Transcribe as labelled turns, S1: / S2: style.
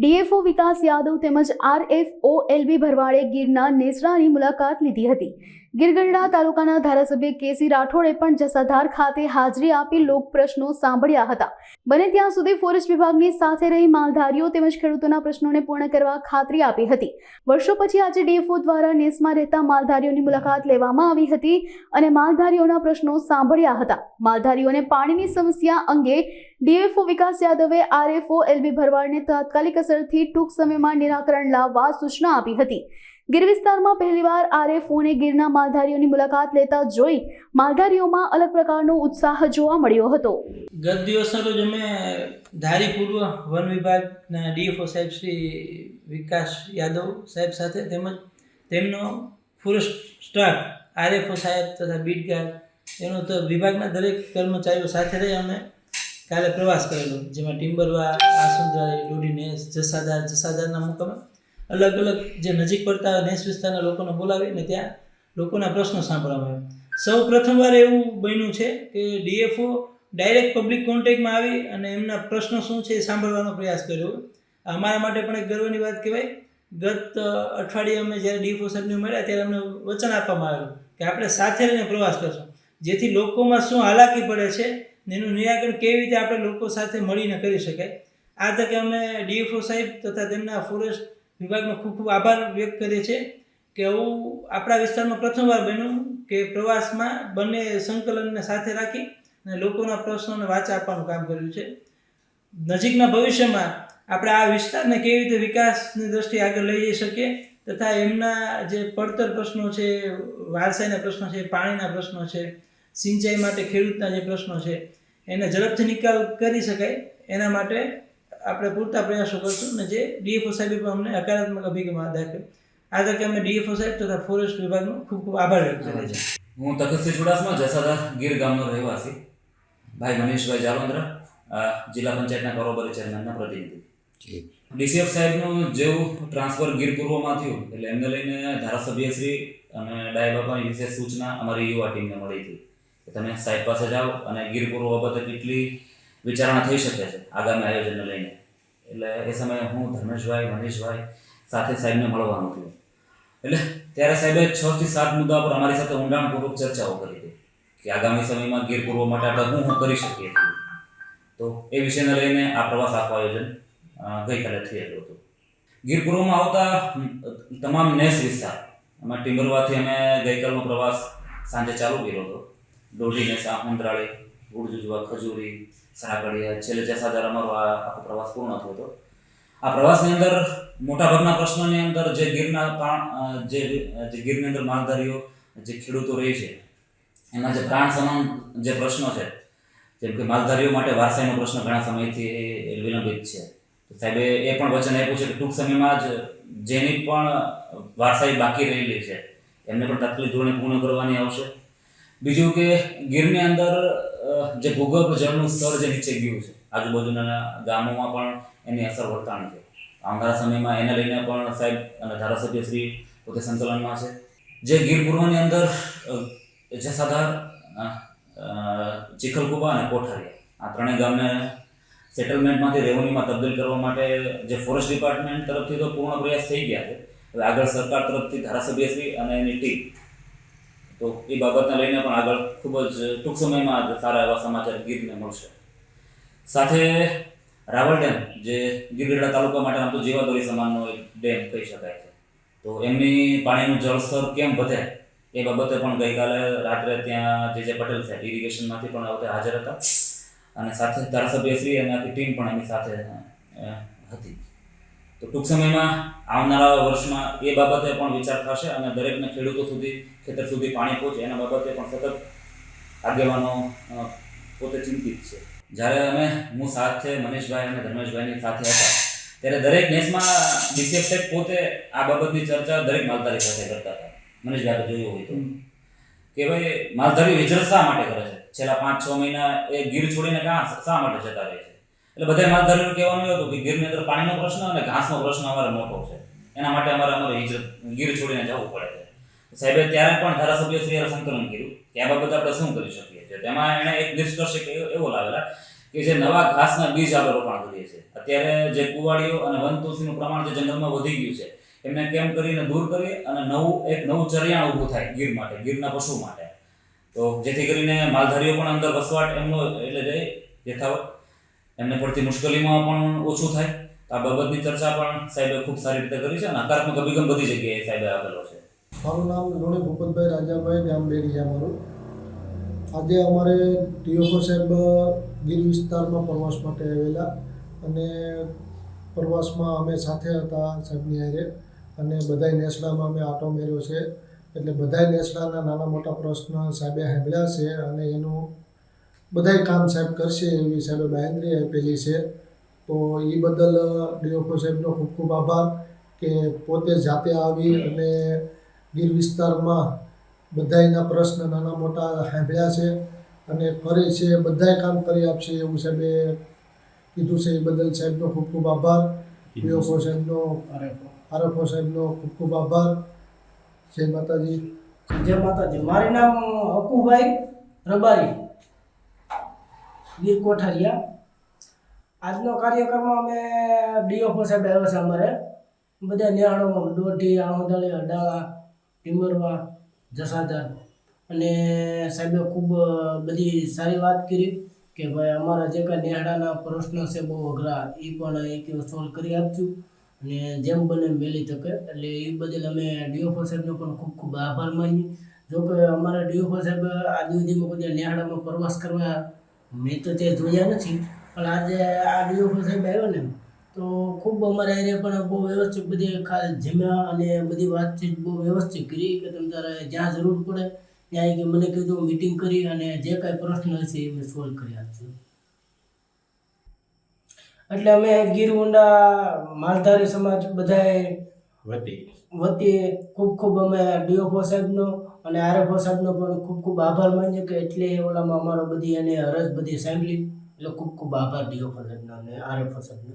S1: DFO વિકાસ યાદવ તેમજ RFO LB ભરવાડે ગીરના નેસડાની મુલાકાત લીધી હતી. ગીરગઢડા તાલુકાના ધારાસભ્ય કેસી રાઠોડે પણ જસાધાર ખાતે હાજરી આપી લોક પ્રશ્નો સાંભળ્યા હતા. બને ત્યાં સુધી ફોરેસ્ટ વિભાગની સાથે રહી માલધારીઓ તેમજ ખેડૂતોના પ્રશ્નોને પૂર્ણ કરવા ખાતરી આપી હતી. વર્ષો પછી આજે ડીએફઓ દ્વારા નેસમાં રહેતા માલધારીઓની મુલાકાત લેવામાં આવી હતી અને માલધારીઓના પ્રશ્નો સાંભળ્યા હતા. માલધારીઓને પાણીની સમસ્યા અંગે ડીએફઓ વિકાસ યાદવે, આરએફઓ એલબી ભરવાડને તાત્કાલિક અસરથી ટૂંક સમયમાં નિરાકરણ લાવવા સૂચના આપી હતી. ગીર વિસ્તારમાં પહેલીવાર આરએફઓને ગીરના માલધારીઓની મુલાકાત લેતા જોઈ માલધારીઓમાં અલગ પ્રકારનો ઉત્સાહ જોવા મળ્યો હતો.
S2: ગત દિવસના રોજ અમે ધારી પૂર્વ વન વિભાગના ડીએફઓ સાહેબ શ્રી વિકાસ યાદવ સાહેબ સાથે તેમજ તેમનો ફોરેસ્ટ સ્ટાફ આરએફઓ સાહેબ તથા બીટ ગાર્ડ એનો તો વિભાગના દરેક કર્મચારીઓ સાથે રહી અમે કાલે પ્રવાસ કરેલો, જેમાં ટિમ્બરવા આસુંદરાળી લોડીનેસ જસાદાર, જસાદારના મુકામે અલગ અલગ જે નજીક પડતા દેશ વિસ્તારના લોકોને બોલાવીને ત્યાં લોકોના પ્રશ્નો સાંભળવામાં આવ્યા. સૌ પ્રથમવાર એવું બન્યું છે કે ડીએફઓ ડાયરેક્ટ પબ્લિક કોન્ટેક્ટમાં આવી અને એમના પ્રશ્નો શું છે એ સાંભળવાનો પ્રયાસ કર્યો. અમારા માટે પણ એક ગર્વની વાત કહેવાય. ગત અઠવાડિયે અમે જ્યારે ડીએફઓ સાહેબને મળ્યા ત્યારે અમને વચન આપવામાં આવેલું કે આપણે સાથે રહીને પ્રવાસ કરશું. જેથી લોકોમાં શું હાલાકી પડે છે એનું નિરાકરણ કેવી રીતે આપણે લોકો સાથે મળીને કરી શકાય. આ તકે અમે ડીએફઓ સાહેબ તથા તેમના ફોરેસ્ટ વિભાગનો ખૂબ ખૂબ આભાર વ્યક્ત કરીએ છીએ કે આવું આપણા વિસ્તારમાં પ્રથમવાર બન્યું કે પ્રવાસમાં બંને સંકલનને સાથે રાખી અને લોકોના પ્રશ્નોને વાચા આપવાનું કામ કર્યું છે. નજીકના ભવિષ્યમાં આપણે આ વિસ્તારને કેવી રીતે વિકાસની દ્રષ્ટિએ આગળ લઈ જઈ શકીએ તથા એમના જે પડતર પ્રશ્નો છે, વારસાઈના પ્રશ્નો છે, પાણીના પ્રશ્નો છે, સિંચાઈ માટે ખેડૂતના જે પ્રશ્નો છે, એને ઝડપથી નિકાલ કરી શકાય. એના માટે આપણે પૂરતા પ્રયાસો કરશું અને જે ડીએફઓ સાહેબે પણ અમને હકારાત્મક અભિગમ દાખ્યો આ તકે અમે ડીએફઓ સાહેબ તથા ફોરેસ્ટ વિભાગનો ખૂબ ખૂબ આભાર વ્યક્ત કરીએ છીએ.
S3: હું તખતસિંહ ચુડાસમા જસાદા ગીર ગામનો રહેવાસી. ભાઈ મનીષભાઈ જાલોંદ્રા જિલ્લા પંચાયતના કારોબારી ચેરમેનના પ્રતિનિધિ. ડીસીએફ સાહેબનું જેવું ટ્રાન્સફર ગીર પૂર્વમાં થયું એટલે એમને લઈને ધારાસભ્ય શ્રી અને ડાય બાપાની વિશેષ સૂચના અમારી યુવા ટીમને મળી હતી. તમે સાહેબ પાસે જાઓ અને ગીર પૂર્વ બાબતે કેટલી વિચારણા થઈ શકે છે આગામી આયોજનને લઈને. એટલે એ સમયે હું ધર્મેશભાઈ, મનીષભાઈ સાથે સાહેબને મળવાનું થયું. એટલે ત્યારે સાહેબે છ થી સાત મુદ્દા પર અમારી સાથે ઊંડાણપૂર્વક ચર્ચાઓ કરી હતી કે આગામી સમયમાં ગીર પૂર્વ માટે આપણે હું હું કરી શકીએ છીએ. તો એ વિષયને લઈને આ પ્રવાસ આખું આયોજન ગઈકાલે થયેલું હતું. ગીર પૂર્વમાં આવતા તમામ નેસ વિસ્તાર, એમાં ટિમ્બરવાથી અમે ગઈકાલનો પ્રવાસ સાંજે ચાલુ કર્યો હતો. દોઢી નેસ આહુંદરાળી ગુડજુજવા, ખજૂરી સાકડિયા છેલ્લે જસાદાર અમારો આ આખો પ્રવાસ પૂર્ણ થયો હતો. આ પ્રવાસની અંદર મોટાભાગના પ્રશ્નોની અંદર જે ગીરના પ્રાણ જે જે ગીરની અંદર માલધારીઓ, જે ખેડૂતો રહે છે એના જે પ્રાણ સમાન જે પ્રશ્નો છે, જેમ કે માલધારીઓ માટે વારસાઈનો પ્રશ્ન ઘણા સમયથી એ વિલંબિત છે. સાહેબે એ પણ વચન આપ્યું છે કે ટૂંક સમયમાં જ જેની પણ વારસાઈ બાકી રહેલી છે, એમને પણ તાત્કાલિક ધોરણે પૂર્ણ કરવાની આવશે. બીજું કે ગીરની અંદર જે ભૂગર્ભ જળનું સ્તર જે નીચે ગયું છે આજુબાજુના ગામોમાં પણ એની અસર વર્તાણ છે. આવનારા સમયમાં એને લઈને પણ સાહેબ અને ધારાસભ્ય શ્રી પોતે સંકલનમાં છે. જે ગીર પૂર્વની અંદર જે અ, ચીખલકુબા અને કોઠારીયા આ ત્રણેય ગામને સેટલમેન્ટમાંથી રેવન્યુમાં તબદીલ કરવા માટે જે ફોરેસ્ટ ડિપાર્ટમેન્ટ તરફથી તો પૂર્ણ પ્રયાસ થઈ ગયા છે. હવે આગળ સરકાર તરફથી ધારાસભ્યશ્રી અને એની ટીમ તો એ બાબતને લઈને પણ આગળ ખૂબ જ ટૂંક સમયમાં સારા એવા સમાચાર ગીરને મળશે. સાથે રાવલ ડેમ, જે ગીરગઢડા તાલુકા માટે આમ તો જીવાદોરી સમાનનો એક ડેમ કહી શકાય છે. તો એમની પાણીનું જળસ્તર કેમ વધે એ બાબતે પણ ગઈકાલે રાત્રે ત્યાં જે જે પટેલ સાહેબ ઇરિગેશનમાંથી પણ આવતે હાજર હતા. અને સાથે ધારાસભ્યશ્રી અને આખી ટીમ પણ એની સાથે હતી. તો ટૂંક સમયમાં આવનારા વર્ષમાં એ બાબતે પણ વિચાર થશે અને દરેકને ખેડૂતો સુધી ખેતર સુધી પાણી પહોંચે એના બાબતે પણ સતત આગેવાનો પોતે ચિંતિત છે. જ્યારે અમે હું સાથે મનીષભાઈ અને ધર્મેશભાઈની સાથે હતા ત્યારે દરેક દેશમાં સાહેબ પોતે આ બાબતની ચર્ચા દરેક માલધારી સાથે કરતા હતા. મનીષભાઈ જોયું હોય તો. કે ભાઈ માલધારી હિજરત શા માટે કરે છે? છેલ્લા પાંચ છ મહિના એ ગીર છોડીને કાં શા માટે જતા રહે છે? એટલે બધા માલધારીઓ કહેવાનું હતું કે ગીરની અંદર પાણીનો પ્રશ્ન અને ઘાસનો પ્રશ્ન અમારે મોટો છે. એના માટે અમારે અમારે હિજરત ગીર છોડીને જવું પડે છે. સાહેબે ત્યારે પણ ધારાસભ્ય શ્રી સંકલન કર્યું કે આ બાબતે આપણે શું કરી શકીએ છીએ? તેમાં એણે એક નિષ્કર્ષ એવો- લાવેલા કે જે નવા ઘાસના બીજ આપણે રોપણ કરીએ છીએ. અત્યારે જે કુવાડીઓ અને વનતુલસીનું પ્રમાણ જે જંગલમાં વધી ગયું છે, એમને કેમ કરીને દૂર કરીએ અને નવું, એક નવું ચરિયાણ ઊભું થાય ગીર માટે, ગીરના પશુ માટે? તો જેથી કરીને માલધારીઓ પણ અંદર વસવાટ એમનો એટલે જે યથાવત એમને પડતી મુશ્કેલીમાં પણ ઓછું થાય. આ બાબતની ચર્ચા પણ સાહેબે ખૂબ સારી રીતે કરી છે અને હકારાત્મક અભિગમ બધી જગ્યાએ સાહેબે આપેલો છે.
S4: મારું નામ લોણી ભૂપતભાઈ રાજાભાઈ, ગામ છે મારું. આજે અમારે ટીઓફો સાહેબ ગીર વિસ્તારમાં પ્રવાસ માટે આવેલા અને પ્રવાસમાં અમે સાથે હતા સાહેબની હારે અને બધાય નેસડામાં અમે આટો મેર્યો છે. એટલે બધાય નેસડાના નાના મોટા પ્રશ્ન સાહેબે સાંભળ્યા છે અને એનું બધાય કામ સાહેબ કરશે એવી સાહેબે બાયંદ્રી આપેલી છે. તો એ બદલ ડીઓફો સાહેબનો ખૂબ ખૂબ આભાર કે પોતે જાતે આવી અને ગીર વિસ્તારમાં બધાયના પ્રશ્ન નાના મોટા સાંભળ્યા છે અને કરે છે, બધાય કામ કરી આપશે એવું સાહેબે કીધું છે. એ બદલ સાહેબનો ખૂબ ખૂબ આભાર. પીઓફો સાહેબનો આરફો સાહેબનો ખૂબ ખૂબ આભાર. જય માતાજી.
S5: જય માતાજી. મારું નામ અપુભાઈ રબારી. વીર કોઠારિયા. આજનો કાર્યક્રમમાં અમે ડીઓફો સાહેબ આવ્યા છે અમારે. બધા નિહાળોમાં દોઢી આહોદળી અડાળા ટીમરવા જસાધર. અને સાહેબે ખૂબ બધી સારી વાત કરી કે ભાઈ અમારા જે કાંઈ નિહાળાના પ્રશ્નો છે બહુ અઘરા એ પણ એક સોલ્વ કરી આપશું અને જેમ બને વહેલી તકે. એટલે એ બદલ અમે ડીઓફો સાહેબનો પણ ખૂબ ખૂબ આભાર માનીએ. જો કે અમારા ડીઓફો સાહેબ આજ સુધીમાં બધા નિહાળામાં પ્રવાસ કરવા મેં તો તે જોયા નથી પણ આજે આ ડીઓફો સાહેબ આવ્યો ને તો ખૂબ અમારા એરિયા પણ બહુ વ્યવસ્થિત બધી ખાલી જમ્યા અને બધી વાતચીત બહુ વ્યવસ્થિત કરી કે તમે તારે જ્યાં જરૂર પડે ત્યાં કે મને કીધું મીટિંગ કરી અને જે કાંઈ પ્રશ્ન હશે એ મેં સોલ્વ કરી આપશું એટલે અમે ગીર ઊંડા માલધારી સમાજ બધાએ
S6: વતી.
S5: વતી ખૂબ ખૂબ અમે ડીઓફો સાહેબનો અને આરએફઓ સાહેબનો પણ ખૂબ ખૂબ આભાર માન્યો કે એટલે ઓલામાં અમારો બધી એને અરજ બધી સાંભળી. એટલે ખૂબ ખૂબ આભાર ડીઓફો સાહેબનો અને આરએફઓ સાહેબનો